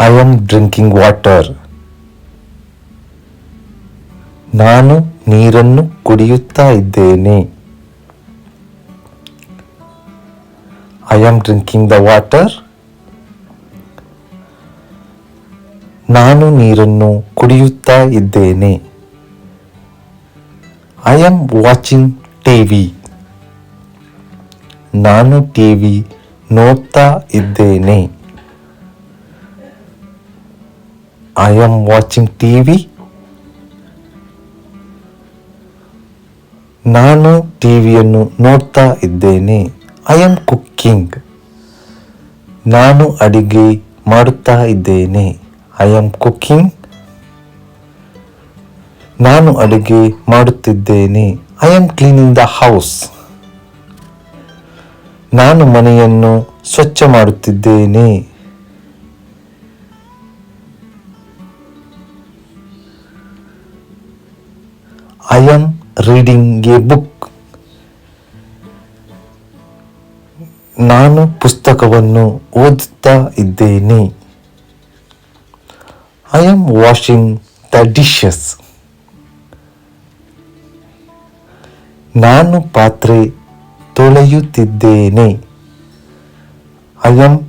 I am drinking water ನಾನು ನೀರನ್ನು ಕುಡಿಯುತ್ತಾ ಇದ್ದೇನೆ. I am drinking the water ನಾನು ನೀರನ್ನು ಕುಡಿಯುತ್ತಾ ಇದ್ದೇನೆ. ಐ ಆಮ್ ವಾಚಿಂಗ್ ಟಿವಿ ನಾನು ಟಿವಿ ನೋಡ್ತಾ ಇದ್ದೇನೆ. ಐ ಆಮ್ ವಾಚಿಂಗ್ ಟಿವಿ ನಾನು ಟಿವಿಯನ್ನು ನೋಡ್ತಾ ಇದ್ದೇನೆ. ಐ ಆಮ್ ಕುಕ್ಕಿಂಗ್ ನಾನು ಅಡಿಗೆ ಮಾಡುತ್ತಾ ಇದ್ದೇನೆ. ಐ ಆಮ್ ಕುಕ್ಕಿಂಗ್ ನಾನು ಅಡುಗೆ ಮಾಡುತ್ತಿದ್ದೇನೆ. I am cleaning the house ನಾನು ಮನೆಯನ್ನು ಸ್ವಚ್ಛ ಮಾಡುತ್ತಿದ್ದೇನೆ. I am reading a book. ನಾನು ಪುಸ್ತಕವನ್ನು ಓದುತ್ತಾ ಇದ್ದೇನೆ. I am washing the dishes ನಾನು ಪಾತ್ರೆ ತೊಳೆಯುತ್ತಿದ್ದೇನೆ. I am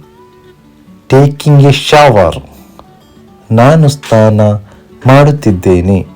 taking a shower ನಾನು ಸ್ನಾನ ಮಾಡುತ್ತಿದ್ದೇನೆ.